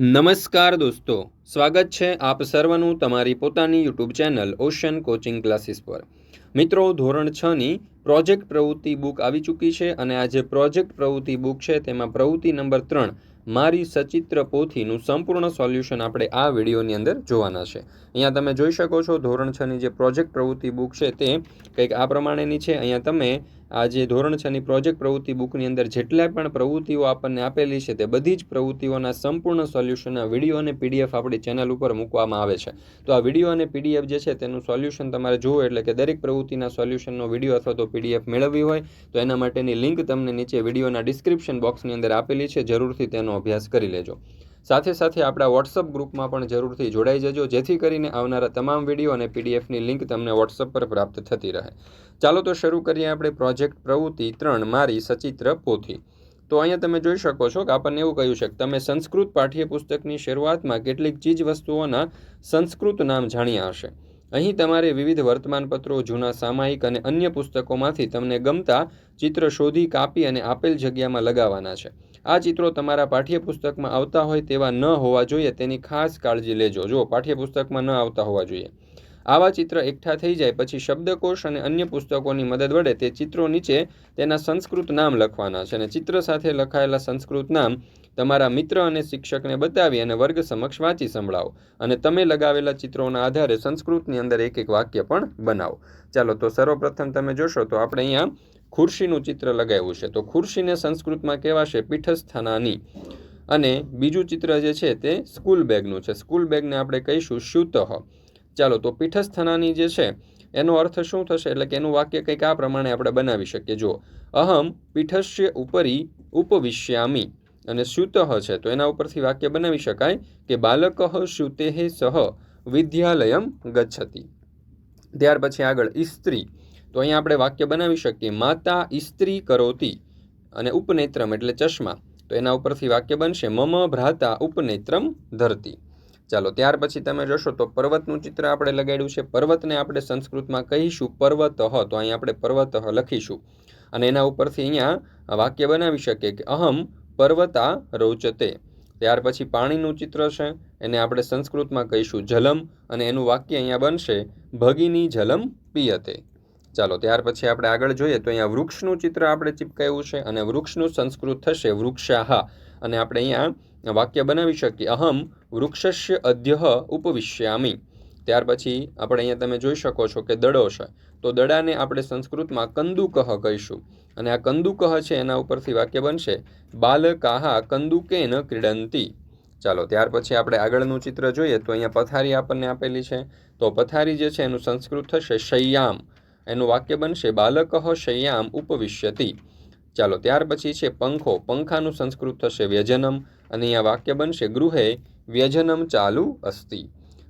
નમસ્કાર દોસ્તો, સ્વાગત છે આપ સર્વનું તમારી પોતાની YouTube channel ocean coaching classes પર. મિત્રો, ધોરણ છની પ્રોજેક્ટ પ્રવૃત્તિ બુક આવી ચૂકી છે અને આ જે પ્રોજેક્ટ પ્રવૃત્તિ બુક છે તેમાં પ્રવૃત્તિ નંબર ત્રણ, મારી સચિત્ર પોથીનું સંપૂર્ણ સોલ્યુશન આપણે આ વિડીયોની અંદર જોવાના છે. અહીંયા તમે જોઈ શકો છો ધોરણ છની જે પ્રોજેક્ટ પ્રવૃત્તિ બુક છે તે કંઈક આ પ્રમાણેની છે. અહીંયા તમે આ જે ધોરણ છની પ્રોજેક્ટ પ્રવૃત્તિ બુકની અંદર જેટલા પણ પ્રવૃત્તિઓ આપણને આપેલી છે તે બધી જ પ્રવૃત્તિઓના સંપૂર્ણ સોલ્યુશનના વીડિયો અને પીડીએફ આપણી ચેનલ ઉપર મૂકવામાં આવે છે. તો આ વીડિયો અને પીડીએફ જે છે તેનું સોલ્યુશન તમારે જોવું એટલે કે દરેક પ્રવૃત્તિના સોલ્યુશનનો વીડિયો અથવા તો પીડીએફ મેળવવી હોય, તો એના માટેની લિંક તમને નીચે વિડીયોના ડિસ્ક્રિપ્શન બોક્સની અંદર આપેલી છે, જરૂરથી તેનો અભ્યાસ કરી લેજો. સાથે સાથે આપણા વોટ્સઅપ ગ્રુપમાં પણ જરૂરથી જોડાઈ જજો, જેથી કરીને આવનારા તમામ વીડિયો અને પીડીએફની લિંક તમને વોટ્સઅપ પર પ્રાપ્ત થતી રહે. ચાલો તો શરૂ કરીએ આપણે પ્રોજેક્ટ પ્રવૃત્તિ ત્રણ, મારી સચિત્ર પોથી. તો અહીંયા તમે જોઈ શકો છો કે આપણને એવું કહ્યું છે કે તમે સંસ્કૃત પાઠ્યપુસ્તકની શરૂઆતમાં કેટલીક ચીજ વસ્તુઓના સંસ્કૃત નામ જાણ્યા હશે. અહીં તમારે વિવિધ વર્તમાનપત્રો, જૂના સામાયિક અને અન્ય પુસ્તકોમાંથી તમને ગમતા ચિત્ર શોધી, કાપી અને આપેલ જગ્યામાં લગાવવાના છે. આ ચિત્રો તમારા પાઠ્યપુસ્તકમાં આવતા હોય તેવા ન હોવા જોઈએ, તેની ખાસ કાળજી લેજો. જો પાઠ્યપુસ્તકમાં ન આવતા હોવા જોઈએ. આવા ચિત્ર એકઠા થઈ જાય પછી શબ્દકોશ અને અન્ય પુસ્તકોની મદદ વડે તે ચિત્રો નીચે તેના સંસ્કૃત નામ લખવાના છે અને ચિત્ર સાથે લખાયેલા સંસ્કૃત નામ તમારા મિત્ર અને શિક્ષકને બતાવી અને વર્ગ સમક્ષ વાંચી સંભળાવો. અને તમે લગાવેલા ચિત્રોના આધારે સંસ્કૃતની અંદર એક એક વાક્ય પણ બનાવો. ચાલો, તો સર્વપ્રથમ તમે જોશો તો આપણે અહીંયા ખુરશીનું ચિત્ર લગાવ્યું છે. તો ખુરશીને સંસ્કૃતમાં કહેવાશે પીઠસ્થાનાની. અને બીજું ચિત્ર જે છે તે સ્કૂલ બેગનું છે. સ્કૂલ બેગને આપણે કહીશું શુતઃ. ચાલો, તો પીઠસ્થાનાની જે છે, એનો અર્થ શું થશે? એટલે કે એનું વાક્ય કંઈક આ પ્રમાણે આપણે બનાવી શકીએ. જો અહમ પીઠસ્ય ઉપરી ઉપવિશ્યામી અને સ્યુતઃ છે. તો એના ઉપરથી વાક્ય બનાવી શકાય કે બાલક શ્યુતેહ સહ વિદ્યાલયમ ગચ્છતી. ત્યાર પછી આગળ ઇસ્ત્રી તો અહીંયા આપણે વાક્ય બનાવી શકીએ, માતા ઇસ્ત્રી કરોતી અને ઉપનેત્રમ એટલે ચશ્મા. તો એના ઉપરથી વાક્ય બનશે, મમ ભ્રાતા ઉપનેત્રમ ધરતી. ચાલો, ત્યાર પછી તમે જોશો તો પર્વતનું ચિત્ર આપણે લગાડ્યું છે. પર્વતને આપણે સંસ્કૃતમાં કહીશું પર્વત. તો અહીંયા આપણે પર્વત લખીશું. અને એના ઉપરથી અહીંયા વાક્ય બનાવી શકીએ કે અહમ પર્વતા રોચતે. ત્યાર પછી પાણીનું ચિત્ર છે. એને આપણે સંસ્કૃતમાં કહીશું જલમ અને એનું વાક્ય અહીંયા બનશે ભગીની જલમ પિયતે. ચાલો, ત્યાર પછી આપણે આગળ જોઈએ તો અહીંયા વૃક્ષનું ચિત્ર આપણે ચીપકાયું છે અને વૃક્ષનું સંસ્કૃત થશે વૃક્ષાહા. અને આપણે અહીંયા વાક્ય બનાવી શકીએ. અહમ વૃક્ષસ્ય અધ્ય ઉપવિશ્યામી. ત્યાર પછી આપણે અહીંયા તમે જોઈ શકો છો કે દડો છે. તો દડાને આપણે સંસ્કૃતમાં કંદુકહ કહીશું. અને આ કંદુકહ છે એના ઉપરથી વાક્ય બનશે. બાલકાહા કંદુકેન ક્રીડંતી. ચાલો, ત્યાર પછી આપણે આગળનું ચિત્ર જોઈએ તો અહીંયા પથારી આપણને આપેલી છે. તો પથારી જે છે એનું સંસ્કૃત થશે શય્યામ એનું વાક્ય બનશે બાલકહ શય્યામ ઉપવિશ્યતિ. ચાલો, ત્યાર પછી છે પંખો. પંખાનું સંસ્કૃત થશે વ્યજનમ. અને અહીંયા વાક્ય બનશે, ગૃહે વ્યજનમ ચાલુ અસ્તિ.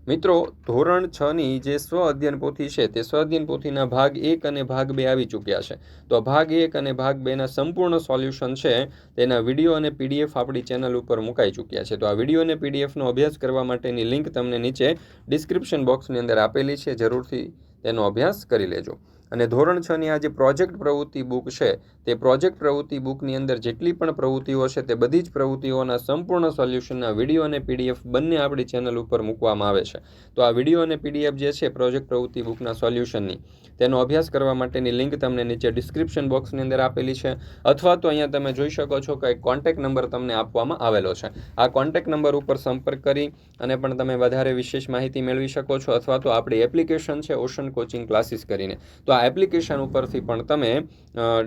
મિત્રો, ધોરણ છની જે સ્વ અધ્યયન પોથી છે, તે સ્વ અધ્યયન પોથીના ભાગ એક અને ભાગ બે આવી ચૂક્યા છે. તો ભાગ એક અને ભાગ બેના સંપૂર્ણ સોલ્યુશન છે, તેના વીડિયો અને પીડીએફ આપણી ચેનલ ઉપર મુકાઈ ચૂક્યા છે. તો આ વીડિયો અને પીડીએફનો અભ્યાસ કરવા માટેની લિંક તમને નીચે ડિસ્ક્રિપ્શન બોક્સની અંદર આપેલી છે, જરૂરથી તેનો અભ્યાસ કરી લેજો. અને ધોરણ છની આ જે પ્રોજેક્ટ પ્રવૃત્તિ બુક છે, તે પ્રોજેક્ટ પ્રવૃત્તિ બુકની અંદર જેટલી પણ પ્રવૃત્તિઓ છે, તે બધી જ પ્રવૃત્તિઓના સંપૂર્ણ સોલ્યુશનના વીડિયો અને પીડીએફ બંને આપણી ચેનલ ઉપર મૂકવામાં આવે છે. તો આ વીડિયો અને પીડીએફ જે છે, પ્રોજેક્ટ પ્રવૃત્તિ બુકના સોલ્યુશનની, તેનો અભ્યાસ કરવા માટેની લિંક તમને નીચે ડિસ્ક્રિપ્શન બોક્સની અંદર આપેલી છે, અથવા તો અહીંયા તમે જોઈ શકો છો કે કોન્ટેક નંબર તમને આપવામાં આવેલો છે. આ કોન્ટેક નંબર ઉપર સંપર્ક કરી અને પણ તમે વધારે વિશેષ માહિતી મેળવી શકો છો, અથવા તો આપણી એપ્લિકેશન છે, ઓશન કોચિંગ ક્લાસીસ કરીને. તો એપ્લિકેશન ઉપરથી પણ તમે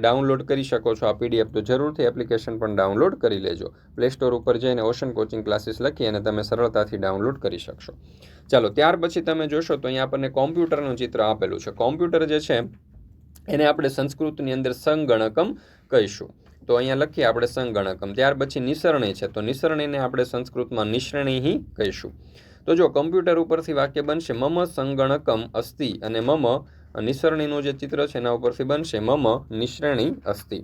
ડાઉનલોડ કરી શકો છો આ પીડીએફ તો જરૂરથી એપ્લિકેશન પણ ડાઉનલોડ કરી લેજો. પ્લે સ્ટોર ઉપર જઈને ઓશન કોચિંગ ક્લાસીસ લખી અને તમે સરળતાથી ડાઉનલોડ કરી શકશો. ચાલો, ત્યાર પછી તમે જોશો તો અહીંયા આપણને કોમ્પ્યુટરનું ચિત્ર આપેલું છે. કોમ્પ્યુટર જે છે, એને આપણે સંસ્કૃતની અંદર સંગણકમ કહીશું. તો અહીંયા લખીએ આપણે સંગણકમ. ત્યાર પછી નિસરણી છે. તો નિસરણીને આપણે સંસ્કૃતમાં નિશ્રણી કહીશું. તો જો કમ્પ્યુટર ઉપરથી વાક્ય બનશે, મમ સંગણકમ અસ્તિ અને મમ નિસરણીનું જે ચિત્ર છે, એના ઉપરથી બનશે મમ નિશ્રેણી અસ્થિ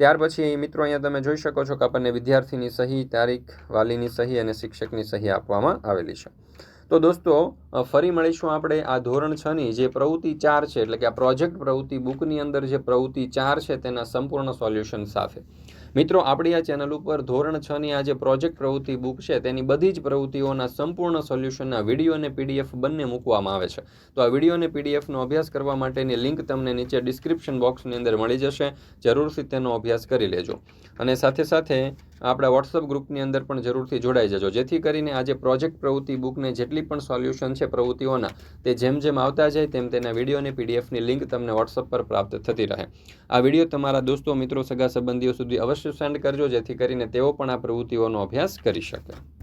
ત્યાર પછી, મિત્રો, અહીંયા તમે જોઈ શકો છો કે આપણને વિદ્યાર્થીની સહી, તારીખ, વાલીની સહી અને શિક્ષકની સહી આપવામાં આવેલી છે. તો દોસ્તો ફરી મળીશું આપણે આ ધોરણ છની જે પ્રવૃત્તિ ચાર છે, એટલે કે આ પ્રોજેક્ટ પ્રવૃત્તિ બુકની અંદર જે પ્રવૃત્તિ ચાર છે, તેના સંપૂર્ણ સોલ્યુશન સાથે. મિત્રો, આપણી આ ચેનલ ઉપર ધોરણ છ ની આ જે પ્રોજેક્ટ પ્રવૃત્તિ બુક છે, તેની બધી જ પ્રવૃત્તિઓના સંપૂર્ણ સોલ્યુશનના વીડિયો અને પીડીએફ બંને મૂકવામાં આવે છે. તો આ વીડિયો અને પીડીએફનો અભ્યાસ કરવા માટેની લિંક તમને નીચે ડિસ્ક્રિપ્શન બોક્સની અંદર મળી જશે. જરૂરથી તેનો અભ્યાસ કરી લેજો. અને સાથે સાથે આપણા વોટ્સઅપ ગ્રુપની અંદર પણ જરૂરથી જોડાઈ જજો. જેથી કરીને આજે પ્રોજેક્ટ પ્રવૃત્તિ બુકને જેટલી પણ સોલ્યુશન છે પ્રવૃત્તિઓના, તે જેમ જેમ આવતા જાય તેમ તેના વીડિયો અને પીડીએફની લિંક તમને વોટ્સઅપ પર પ્રાપ્ત થતી રહે. આ વીડિયો તમારા દોસ્તો, મિત્રો સગા સંબંધીઓ સુધી અવશ્ય સેન્ડ કરજો, જેથી કરીને તેઓ પણ આ પ્રવૃત્તિઓનો અભ્યાસ કરી શકે.